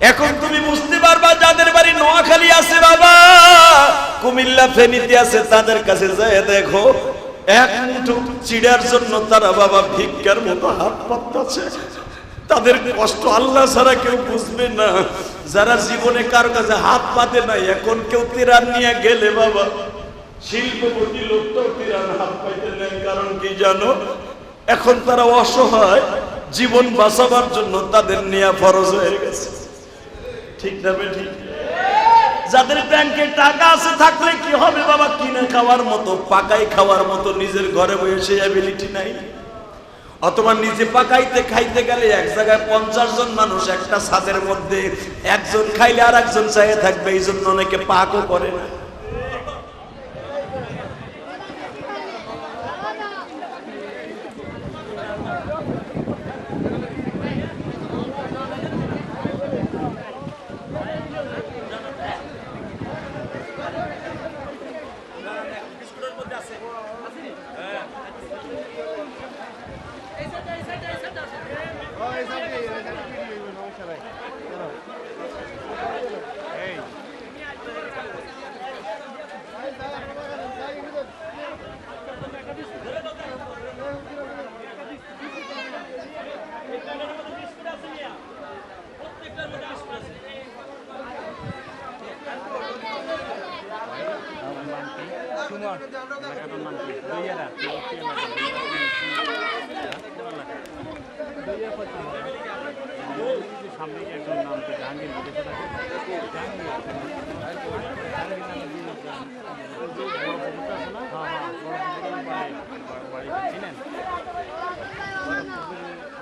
এখন তুমি বুঝতে পারবা যাদের বাড়ি নোয়াখালী আছে বাবা, কুমিল্লা ফেনীতে আছে, তাদের কাছে যায় দেখো, এক মুঠো চিড়ার জন্য তারা বাবা ভিক্ষার মতো হাত পাতছে তাদের কষ্ট আল্লাহ ছাড়া কেউ বুঝবে না। যারা জীবনে কারও কাছে হাত পাতে নাই, এখন কেউ তিরান নিয়ে গেলে বাবা, শিল্পপতি লোকটাও তিরান হাত পাইতে নেন কারণ কি জানো? এখন তারা অসহায়, জীবন বাঁচাবার জন্য তাদের নেওয়া ফরজ হয়ে গেছে। ঠিক না ঠিক যাদের ব্যাংকে টাকা আছে, থাকলে কি হবে বাবা? কিনে খাওয়ার মতো পাকাই খাওয়ার মতো, নিজের ঘরে বসে অ্যাবিলিটি নাই। অথবা নিজে পাকাইতে, খাইতে গেলে এক জায়গায় পঞ্চাশ জন মানুষ, একটা ছাদের মধ্যে একজন খাইলে আর একজন চাইয়ে থাকবে এই জন্য অনেকে পাকও করে না।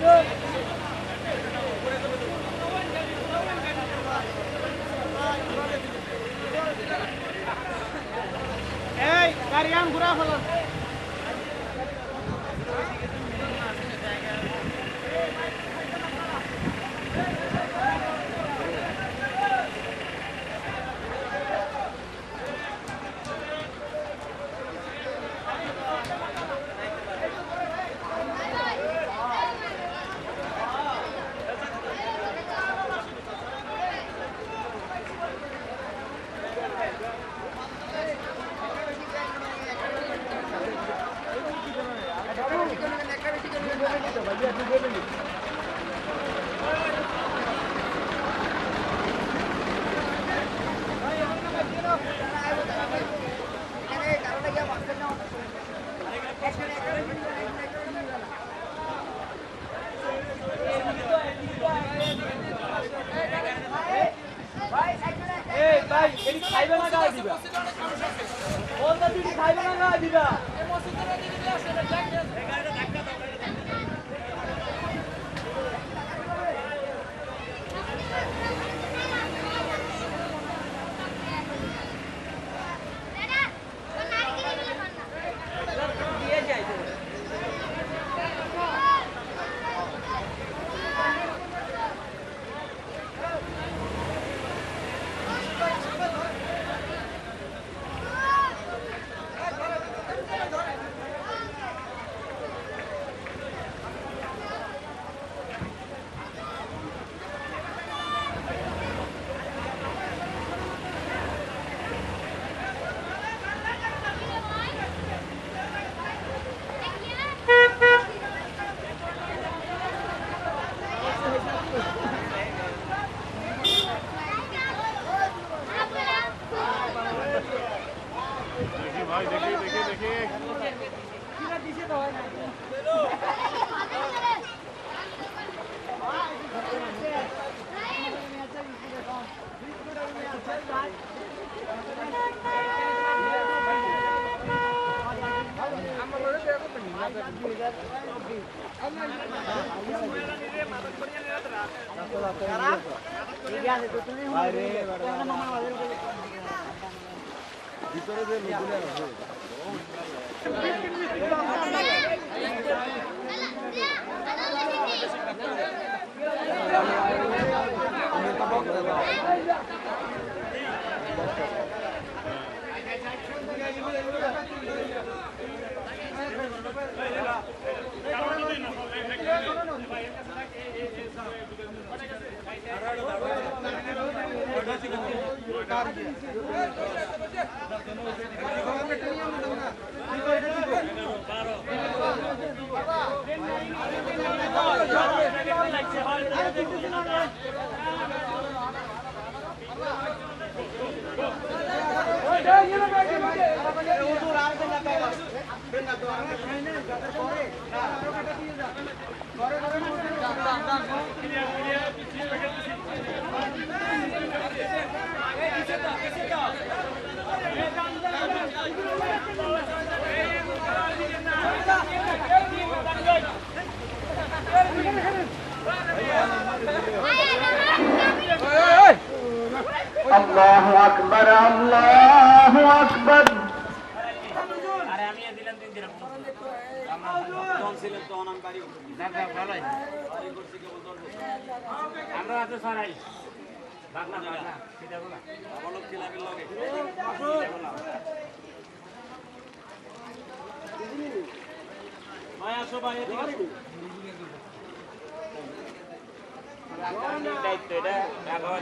আছে একটা ওমানে থাকে। ওমানে থাকে ওরকম জাহাঙ্গীর থাকে। খাইবে না গায়ে দিবা তুমি খাইবে না গায়ে ভিতরে যে লোকগুলো আছে Thank you. আল্লাহ আকবর। আমরা আছে সরাই। ভাই আসো ভাই দায়িত্ব এটা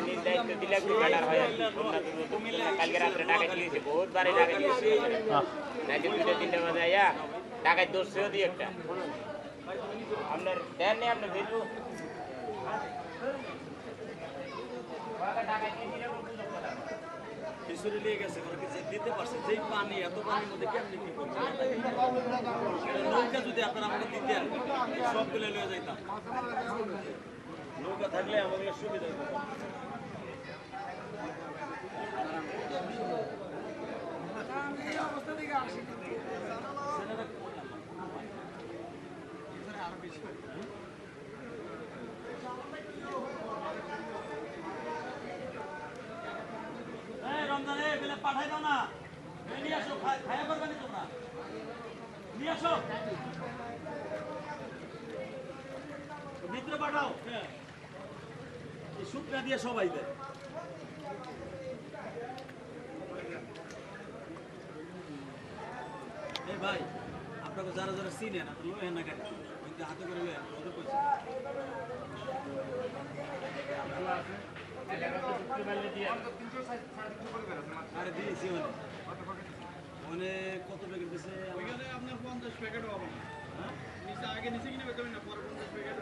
নিজ দায়িত্ব দিলে হয় বহুত বারে টাকা দিয়েছে নাকি দুটো তিনটে বাজে আয়া টাকায় দোষেও একটা আপনার দেন নেই আপনার ভেজবো পিছনে কিছু দিতে পারছে পানি এত নৌকা যদি আপনারা আমাকে দিতেন সবগুলো লয়ে যাইতাম নৌকা থাকলে আমাদের সুবিধা রমজান পাঠাই দাও না। নিয়ে আসো খাই- খায়া করবে না তোমরা? নিয়ে আসো ভিতরে পাঠাও হ্যাঁ এই শুকনা দিয়ে সবাই দেয়। এই ভাই আপনাকে যারা যারা চিনেন আপনি লোহেন না গাড়ি কিন্তু হাতে করে লোহেন ওদের পয়সা আরে দিয়েছি মানে। মানে কত প্যাকেট ওইখানে আপনার পঞ্চাশ প্যাকেট হবে হ্যাঁ? নিচে আগে নিচে কিনে বেতন না পরে পঞ্চাশ প্যাকেট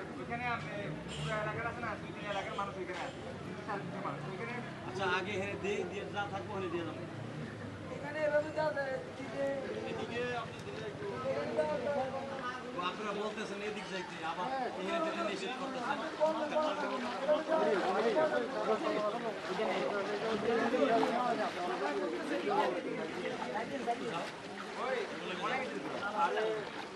আচ্ছা আগে হ্যাঁ দিয়ে দিয়ে যা থাকব হলে দিয়ে যাব এদিকে আপনি দিলে একটু ও আপনারা বলতেছেন এদিক যাইতে আবার এখানে দিলে নিষেধ করতেছেন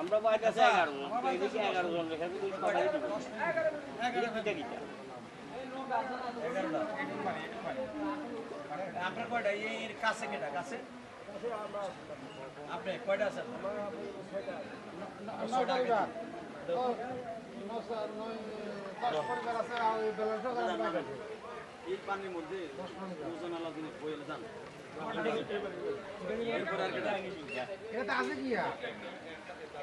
আমরা বাড়িতে আছে এগারো জন। এদিকে এগারো জন রেখে। আপনার কয়টা? এই এর কাছে কেটা? কাছে? আপনি কয়টা আছেন? এই পানির মধ্যে আলাদা বইলে যান এটা আছে কি আর?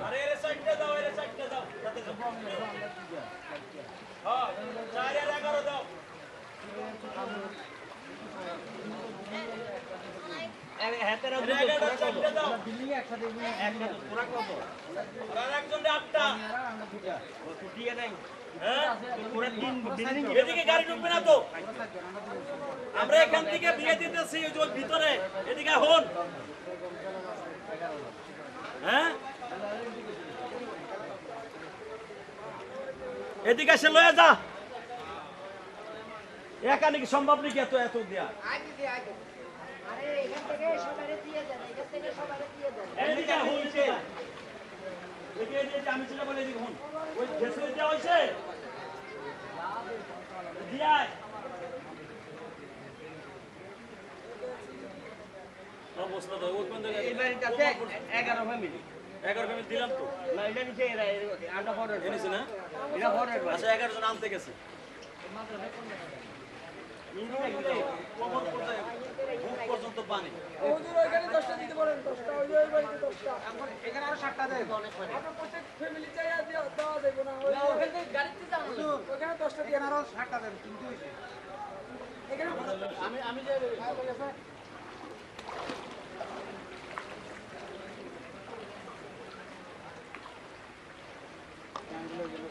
আরে এর সাইডে দাও এর সাইডে দাও। সাথে যাও হ্যাঁ চার আর এগারো দাও। হ্যাঁ? এদিকে গাড়ি ঢুকবে না তো। আমরা এখান থেকে বিয়ে দিতেছি ভিতরে। এদিকে হন হ্যাঁ? এদিকে এসে লয়ে যা। একা নাকি সম্ভব নাকি এত এত দেয়া? আরে এখান থেকে সবারে দিয়ে দেন এখান থেকে সবারে দিয়ে দেন। এদিকে হইছে এদিকে এদিকে আমি ছিল বলে এদিকে হন। ওই ঘেসে দেওয়া হয়েছে দিয়ায় অবস্থা তো ওই কোন এগারো ফ্যামিলি। এগারো ফ্যামিলি দিলাম তো। না এটা নিচে এরা আন্ডা ফরের এনেছে না? এটা ফরের আচ্ছা এগারো জন আনতে গেছে। কবর পর্যায়ে বুক পর্যন্ত পানি। দশটা এখানে আরও সাতটা ফ্যামিলি চাই দেওয়া যাব না। ওখানে দিয়ে আরও সাতটা দেন কিন্তু আমি আমি যে এই এই ওই জায়গার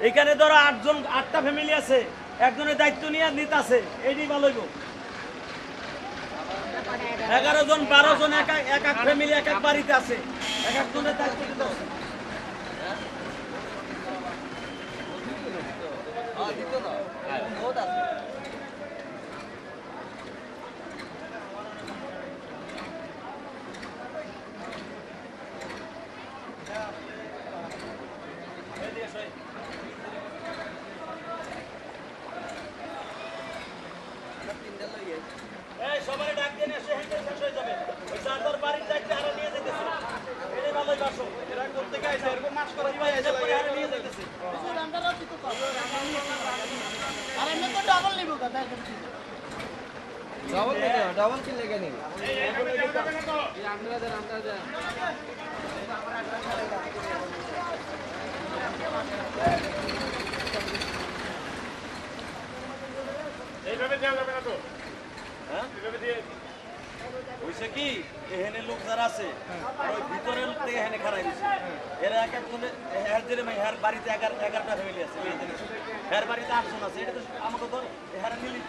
এখানে ধরো আটজন, আটটা ফ্যামিলি আছে, একজনের দায়িত্ব নিয়ে নিতে আছে এটি ভালো। এগারো জন, বারো জন, এক এক- এক ফ্যামিলি এক এক বাড়িতে আছে, এক একজনের দায়িত্ব নিতে হবে। এই সবাই ডাক দিয়ে নিয়ে এসে হেঁটে শেষ হয়ে যাবে ওই যার যার বাড়ির দায়িত্বে হারা নিয়ে যেতেছে এটাই ভালোই বাসো এরা করতে গেছে এরকম মাস করে দিবা এসে পরে হারা নিয়ে যেতেছে এইভাবে দেওয়া যাবে না তো? হ্যাঁ? এইভাবে দিয়ে হইছে কি, এহেনে লোক যারা আছে ওই ভিতরের লোক থেকে এখানে খারাপ হয়েছে এরা এক একজনে দিলে ভাই হের বাড়িতে এগারো এগারোটা ফ্যামিলি আছে হেয়ার বাড়িতে আটজন আছে, এটা তো আমাকে তো হের মিলি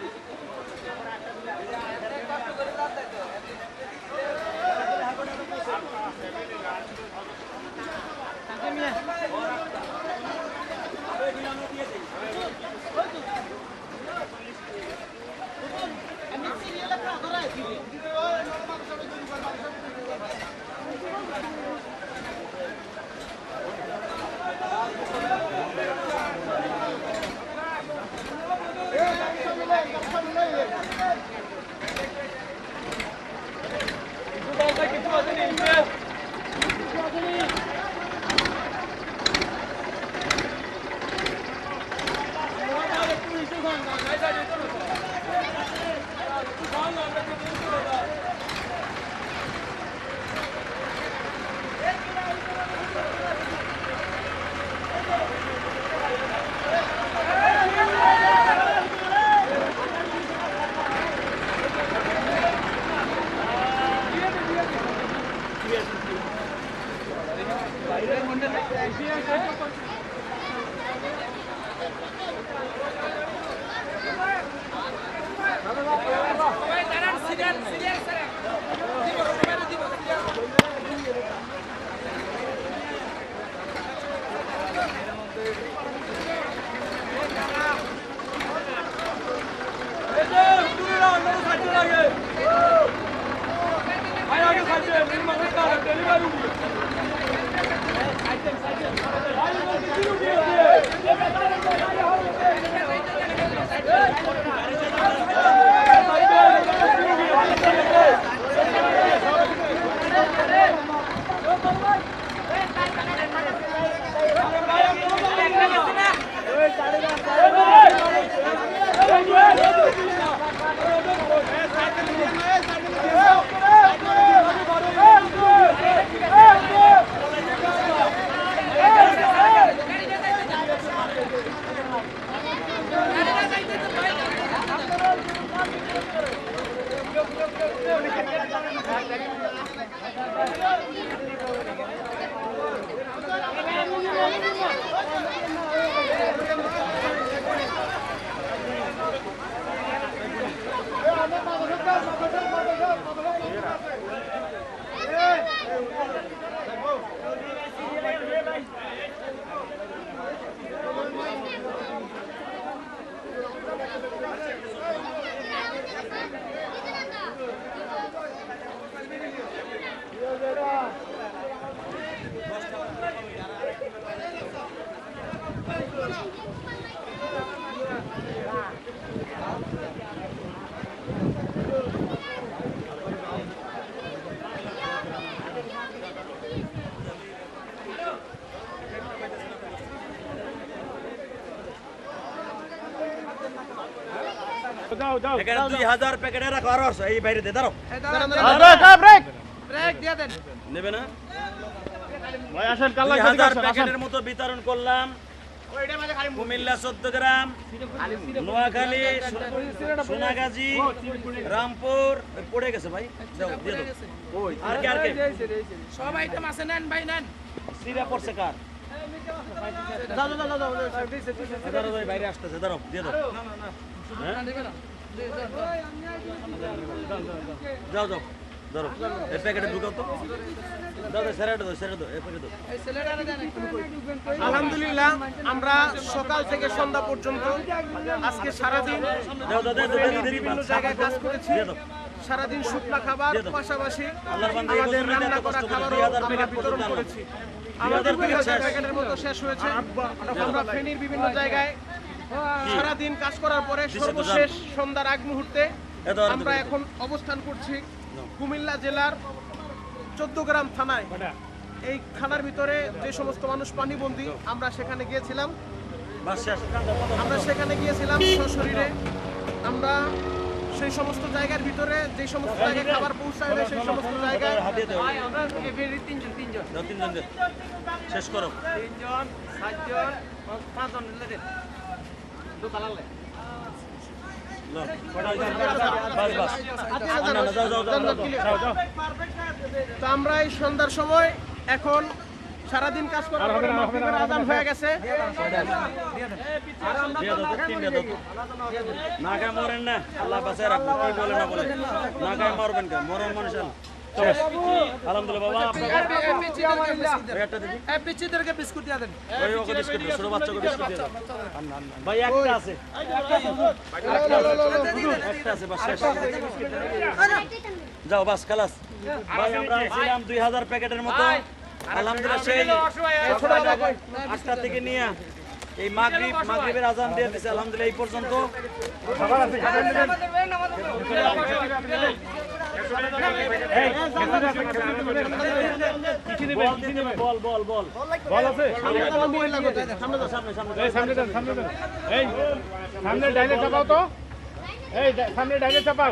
এখানে দুই হাজার প্যাকেটে রাখো আরও আছে, এই বাইরে দে দাঁড়াও ব্রেক দিয়ে দেন নেবে না ভাই আসেন কাল দুই হাজার প্যাকেটের মতো বিতরণ করলাম কুমিল্লা চোদ্দ গ্রাম নোয়াখালী সোনাগাজী রামপুর পড়ে গেছে ভাই। আর কে আর কে সব আইটেম আছে নেন ভাই নেন সিরা পড়ছে কার বাইরে আসতেছে দাঁড়াও দিয়ে দাও হ্যাঁ? যাও যাও। ধরো। এই প্যাকেটে ঢুকাও তো। সেরে দাও সেরে দাও এই প্যাকেট আলহামদুলিল্লাহ আমরা সকাল থেকে সন্ধ্যা পর্যন্ত আজকে সারাদিন বিভিন্ন জায়গায় কাজ করেছি। সারাদিন শুকনা খাবার পাশাপাশি আমাদের রান্না করা খাবারও আমরা বিতরণ করেছি। আমাদের 2000 দুই প্যাকেটের মতো শেষ হয়েছে। আমরা ফেনীর বিভিন্ন জায়গায় সারাদিন কাজ করার পরে সর্বশেষ সন্ধ্যার আগ মুহূর্তে আমরা এখন অবস্থান করছি কুমিল্লা জেলার চোদ্দ গ্রাম থানায় এই থানার ভিতরে যে সমস্ত মানুষ পানিবন্দী আমরা সেখানে গিয়েছিলাম। আমরা সেখানে গিয়েছিলাম সশরীরে। আমরা সেই সমস্ত জায়গার ভিতরে যে সমস্ত জায়গায় খাবার পৌঁছাবে সেই সমস্ত জায়গায় তিনজন তিনজন। শেষ করো। তিনজন সাতজন পাঁচজন তো আমরা এই সন্ধ্যার সময় এখন সারাদিন কাজ করার পরে মাগরিবের আজান হয়ে গেছে। দিয়ে দাও তো, তিনটা দাও তো। না খায় মরেন না আল্লাহ বাঁচায় রাখব কি বলে না বলে? না খায় মরবেন কেন? মরণ মানুষ। আলহামদুলিল্লাহ বাবা আপনাকে একটা পিচিদেরকে বিস্কুট দিয়ে দেন। ওই ওকে বিস্কুট ছোট বাচ্চাকে বিস্কুট দিয়ে দাও। ভাই একটা আছে। একটা আছে বাস যাও বাস খালাস। ভাই আমরা ছিলাম দুই হাজার প্যাকেটের মতো। আলহামদুলিল্লাহ সেই আটটা থেকে নিয়ে এই মাগরিব মাগরিবের আজান দিয়ে দিছে আলহামদুলিল্লাহ এই পর্যন্ত। বল বল বল আছে সামনে ডাইনে চাপাও তো। এই সামনে ডাইনে চাপাও।